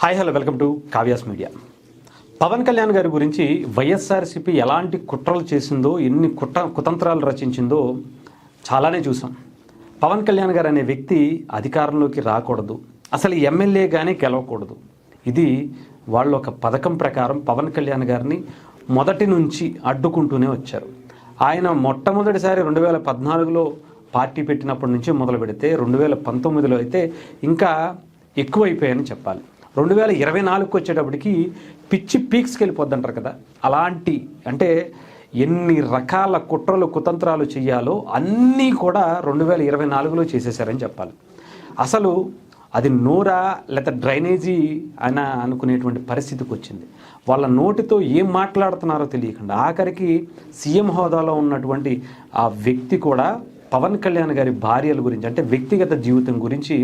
Hi hello welcome to Kavya's media. Pawan Kalyan గారి గురించి వైఎస్ఆర్సీపీ ఎలాంటి కుట్రలు చేసిందో ఎన్ని కుట్ర కుతంత్రాలు రచించిందో చాలానే చూసాం. పవన్ కళ్యాణ్ గారు అనే వ్యక్తి అధికారంలోకి రాకూడదు. అసలు ఎమ్మెల్యేగానే గెలవకూడదు. ఇది వాళ్ళు ఒక పథకం ప్రకారం పవన్ కళ్యాణ్ గారిని మొదటి నుంచి అడ్డుకుంటూనే వచ్చారు. ఆయన మొట్టమొదటిసారి రెండు వేల పద్నాలుగులో పార్టీ పెట్టినప్పటి నుంచి మొదలు పెడితే రెండు వేల పంతొమ్మిదిలో అయితే ఇంకా ఎక్కువైపోయాయని చెప్పాలి. రెండు వేల ఇరవై నాలుగుకి వచ్చేటప్పటికి పిచ్చి పీక్స్కి వెళ్ళిపోద్ది అంటారు కదా. అలాంటి అంటే ఎన్ని రకాల కుట్రలు కుతంత్రాలు చేయాలో అన్నీ కూడా రెండు వేల ఇరవై నాలుగులో చేసేసారని చెప్పాలి. అసలు అది నోరా లేకపోతే డ్రైనేజీ అని అనుకునేటువంటి పరిస్థితికి వచ్చింది వాళ్ళ నోటితో ఏం మాట్లాడుతున్నారో తెలియకుండా ఆఖరికి సీఎం హోదాలో ఉన్నటువంటి ఆ వ్యక్తి కూడా పవన్ కళ్యాణ్ గారి భార్యల గురించి అంటే వ్యక్తిగత జీవితం గురించి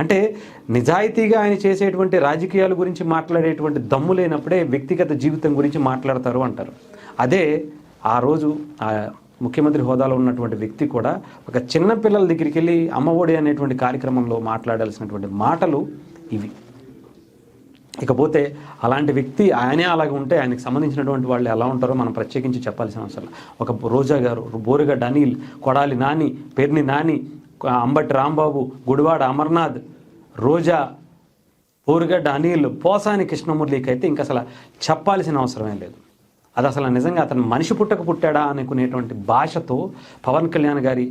అంటే నిజాయితీగా ఆయన చేసేటువంటి రాజకీయాల గురించి మాట్లాడేటువంటి దమ్ము లేనప్పుడే వ్యక్తిగత జీవితం గురించి మాట్లాడతారు అంటారు. అదే ఆ రోజు ఆ ముఖ్యమంత్రి హోదాలో ఉన్నటువంటి వ్యక్తి కూడా ఒక చిన్న పిల్లల దగ్గరికి వెళ్ళి అమ్మఒడి అనేటువంటి కార్యక్రమంలో మాట్లాడాల్సినటువంటి మాటలు ఇవి. ఇకపోతే అలాంటి వ్యక్తి ఆయనే అలాగ ఉంటే ఆయనకు సంబంధించినటువంటి వాళ్ళు ఎలా ఉంటారో మనం ప్రత్యేకించి చెప్పాల్సిన అవసరం ఒక రోజా గారు బోరుగడ్ అనిల్ కొడాలి నాని పేర్ని నాని అంబటి రాంబాబు గుడివాడ అమర్నాథ్ రోజా బోరుగడ్డ అనిల్ పోసాని కృష్ణమురళికి అయితే ఇంకా అసలు చెప్పాల్సిన అవసరమే లేదు. అది అసలు నిజంగా అతను మనిషి పుట్టక పుట్టాడా అనుకునేటువంటి భాషతో పవన్ కళ్యాణ్ గారి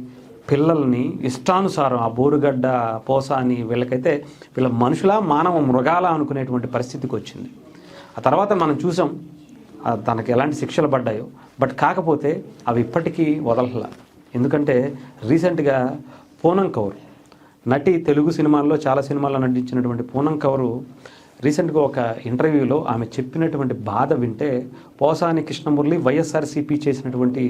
పిల్లల్ని ఇష్టానుసారం ఆ బోరుగడ్డ పోస అని వీళ్ళకైతే వీళ్ళ మనుషుల మానవ మృగాల అనుకునేటువంటి పరిస్థితికి వచ్చింది. ఆ తర్వాత మనం చూసాం తనకి ఎలాంటి శిక్షలు పడ్డాయో. బట్ కాకపోతే అవి ఇప్పటికీ వదలలా ఎందుకంటే రీసెంట్గా పూనం కౌర్ నటి తెలుగు సినిమాల్లో చాలా సినిమాల్లో నటించినటువంటి పూనం కౌరు రీసెంట్గా ఒక ఇంటర్వ్యూలో ఆమె చెప్పినటువంటి బాధ వింటే పోసాని కృష్ణమురళి వైఎస్ఆర్సీపీ చేసినటువంటి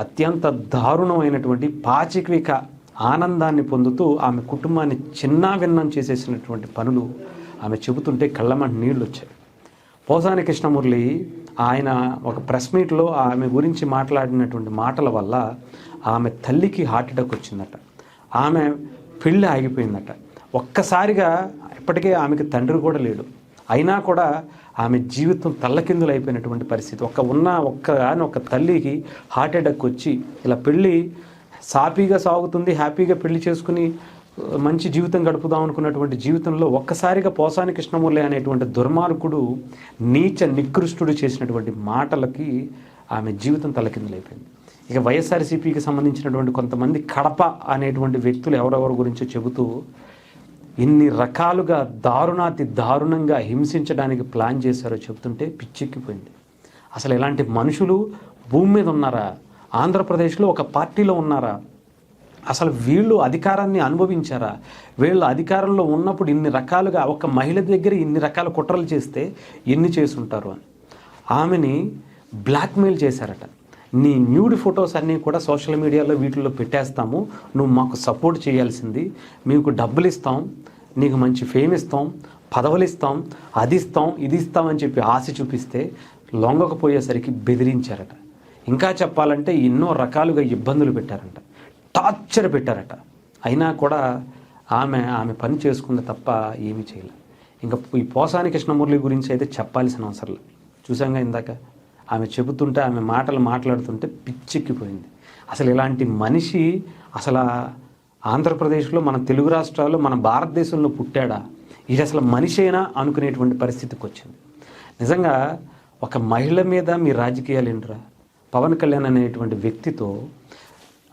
అత్యంత దారుణమైనటువంటి పాచికవిక ఆనందాన్ని పొందుతూ ఆమె కుటుంబాన్ని చిన్నాభిన్నం చేసేసినటువంటి పనులు ఆమె చెబుతుంటే కళ్ళమంటి నీళ్ళు వచ్చాయి పోసాని కృష్ణమురళి ఆయన ఒక ప్రెస్ మీట్లో ఆమె గురించి మాట్లాడినటువంటి మాటల వల్ల ఆమె తల్లికి హార్ట్ అటాక్ వచ్చిందట. ఆమె పెళ్ళి ఆగిపోయిందట. ఒక్కసారిగా ఇప్పటికే ఆమెకి తండ్రి కూడా లేడు. అయినా కూడా ఆమె జీవితం తల్లకిందులు అయిపోయినటువంటి పరిస్థితి. ఒక్క ఉన్న ఒక్క అని ఒక తల్లికి హార్ట్ అటాక్ వచ్చి ఇలా పెళ్ళి సాఫీగా సాగుతుంది హ్యాపీగా పెళ్ళి చేసుకుని మంచి జీవితం గడుపుదాం అనుకున్నటువంటి జీవితంలో ఒక్కసారిగా పోసాని కృష్ణమూర్తి అనేటువంటి దుర్మార్గుడు నీచ నికృష్టుడు చేసినటువంటి మాటలకి ఆమె జీవితం తలకిందులైపోయింది ఇక వైఎస్ఆర్సీపీకి సంబంధించినటువంటి కొంతమంది కడప అనేటువంటి వ్యక్తులు ఎవరెవరి గురించో చెబుతూ ఇన్ని రకాలుగా దారుణాతి దారుణంగా హింసించడానికి ప్లాన్ చేశారో చెప్తుంటే పిచ్చెక్కిపోయింది. అసలు ఇలాంటి మనుషులు భూమి మీద ఉన్నారా? ఆంధ్రప్రదేశ్లో ఒక పార్టీలో ఉన్నారా? అసలు వీళ్ళు అధికారాన్ని అనుభవించారా? వీళ్ళు అధికారంలో ఉన్నప్పుడు ఇన్ని రకాలుగా ఒక మహిళ దగ్గర ఇన్ని రకాల కుట్రలు చేస్తే ఎన్ని చేసుంటారు అని. ఆమెని బ్లాక్మెయిల్ చేశారట. నీ న్యూడ్ ఫొటోస్ అన్నీ కూడా సోషల్ మీడియాలో వీటిల్లో పెట్టేస్తాము. నువ్వు మాకు సపోర్ట్ చేయాల్సింది. మీకు డబ్బులు ఇస్తాం నీకు మంచి ఫేమ్ ఇస్తాం. పదవులు ఇస్తాం అది ఇస్తాం ఇది ఇస్తాం అని చెప్పి ఆశ చూపిస్తే లొంగకపోయేసరికి బెదిరించారట. ఇంకా చెప్పాలంటే ఎన్నో రకాలుగా ఇబ్బందులు పెట్టారంట. టార్చర్ పెట్టారట. అయినా కూడా ఆమె ఆమె పని చేసుకుంది తప్ప ఏమీ చేయలేదు ఇంకా ఈ పోసాని కృష్ణమురళి గురించి అయితే చెప్పాల్సిన అవసరం లేదు. చూసాంగా ఇందాక? ఆమె చెబుతుంటే ఆమె మాటలు మాట్లాడుతుంటే పిచ్చెక్కిపోయింది. అసలు ఇలాంటి మనిషి అసలు ఆంధ్రప్రదేశ్లో మన తెలుగు రాష్ట్రాల్లో మన భారతదేశంలో పుట్టాడా? ఇది అసలు మనిషేనా అనుకునేటువంటి పరిస్థితికి వచ్చింది. నిజంగా ఒక మహిళ మీద మీ రాజకీయాలు ఏంట్రా? పవన్ కళ్యాణ్ అనేటువంటి వ్యక్తితో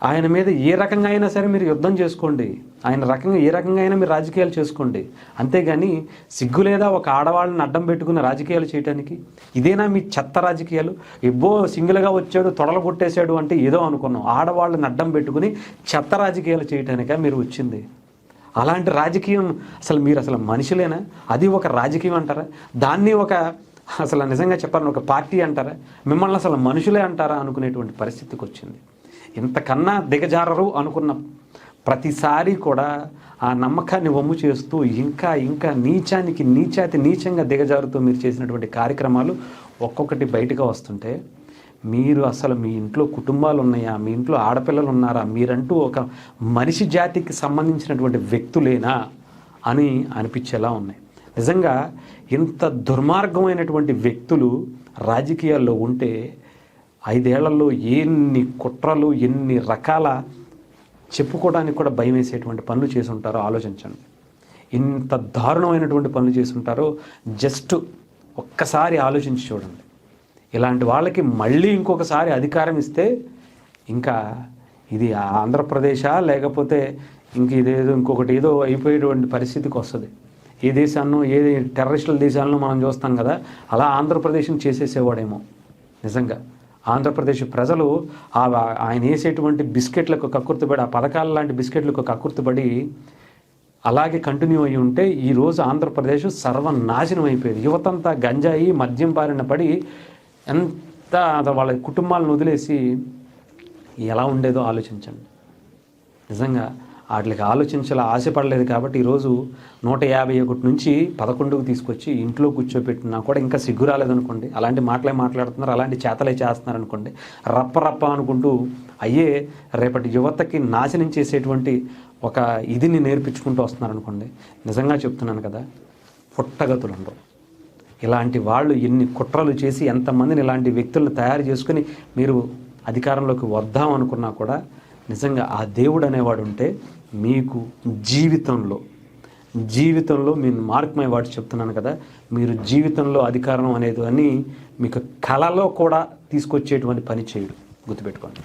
ఆయన మీద ఏ రకంగా అయినా సరే మీరు యుద్ధం చేసుకోండి. ఆయన రకంగా ఏ రకంగా అయినా మీరు రాజకీయాలు చేసుకోండి. అంతేగాని సిగ్గు లేదా ఒక ఆడవాళ్ళని అడ్డం పెట్టుకున్న రాజకీయాలు చేయడానికి ఇదేనా మీ చెత్త రాజకీయాలు? ఎబ్బో సింగిల్గా వచ్చాడు తొడలు కొట్టేశాడు అంటే ఏదో అనుకున్నాం. ఆడవాళ్ళని అడ్డం పెట్టుకుని చెత్త రాజకీయాలు చేయటానికా మీరు వచ్చింది? అలాంటి రాజకీయం అసలు మీరు అసలు మనుషులేనా? అది ఒక రాజకీయం అంటారా? దాన్ని ఒక అసలు నిజంగా చెప్పాలని ఒక పార్టీ అంటారా? మిమ్మల్ని అసలు మనుషులే అంటారా అనుకునేటువంటి పరిస్థితికి వచ్చింది. ఇంతకన్నా దిగజారరు అనుకున్న ప్రతిసారి కూడా ఆ నమ్మకాన్ని వమ్ము చేస్తూ ఇంకా ఇంకా నీచానికి నీచాతి నీచంగా దిగజారుతూ మీరు చేసినటువంటి కార్యక్రమాలు ఒక్కొక్కటి బయటగా వస్తుంటే మీరు అసలు మీ ఇంట్లో కుటుంబాలు ఉన్నాయా? మీ ఇంట్లో ఆడపిల్లలు ఉన్నారా? మీరంటూ ఒక మనిషి జాతికి సంబంధించినటువంటి వ్యక్తులేనా? అని అనిపించేలా ఉన్నాయి. నిజంగా ఇంత దుర్మార్గమైనటువంటి వ్యక్తులు రాజకీయాల్లో ఉంటే ఐదేళ్ళలో ఎన్ని కుట్రలు ఎన్ని రకాల చెప్పుకోవడానికి కూడా భయం వేసేటువంటి పనులు చేసి ఉంటారో ఆలోచించండి. ఇంత దారుణమైనటువంటి పనులు చేసి ఉంటారో జస్ట్ ఒక్కసారి ఆలోచించి చూడండి. ఇలాంటి వాళ్ళకి మళ్ళీ ఇంకొకసారి అధికారం ఇస్తే ఇంకా ఇది ఆంధ్రప్రదేశా లేకపోతే ఇంక ఇదేదో ఇంకొకటి ఏదో అయిపోయేటువంటి పరిస్థితికి వస్తుంది. ఏ దేశాన్నో ఏ టెర్రరిస్టుల దేశాలను మనం చూస్తాం కదా అలా ఆంధ్రప్రదేశ్ని చేసేసేవాడేమో నిజంగా. ఆంధ్రప్రదేశ్ ప్రజలు ఆ ఆయన వేసేటువంటి బిస్కెట్లకు కక్కుర్తిపడి ఆ పథకాల లాంటి బిస్కెట్లకు కక్కుర్తిపడి అలాగే కంటిన్యూ అయి ఉంటే ఈరోజు ఆంధ్రప్రదేశ్ సర్వనాశనం అయిపోయేది. యువతంతా గంజాయి మద్యం బారిన పడి ఎంత వాళ్ళ కుటుంబాలను వదిలేసి ఎలా ఉండేదో ఆలోచించండి. నిజంగా వాటికి ఆలోచించాల ఆశపడలేదు కాబట్టి ఈరోజు నూట యాభై ఒకటి నుంచి పదకొండుకు తీసుకొచ్చి ఇంట్లో కూర్చోబెట్టినా కూడా ఇంకా సిగ్గు రాలేదనుకోండి. అలాంటి మాటలే మాట్లాడుతున్నారు అలాంటి చేతలే చేస్తున్నారు అనుకోండి. రప్ప రప్ప అనుకుంటూ అయ్యే రేపటి యువతకి నాశనం చేసేటువంటి ఒక ఇదిని నేర్పించుకుంటూ వస్తున్నారు అనుకోండి నిజంగా చెప్తున్నాను కదా పుట్టగతులు ఉండవు ఇలాంటి వాళ్ళు ఎన్ని కుట్రలు చేసి ఎంతమందిని ఇలాంటి వ్యక్తులను తయారు చేసుకుని మీరు అధికారంలోకి వద్దాం అనుకున్నా కూడా నిజంగా ఆ దేవుడు అనేవాడు ఉంటే మీకు జీవితంలో జీవితంలో మీరు మార్క్ వాడు చెప్తున్నాను కదా మీరు జీవితంలో అధికారం అనేది అని మీకు కళలో కూడా తీసుకొచ్చేటువంటి పని చేయడు. గుర్తుపెట్టుకోండి.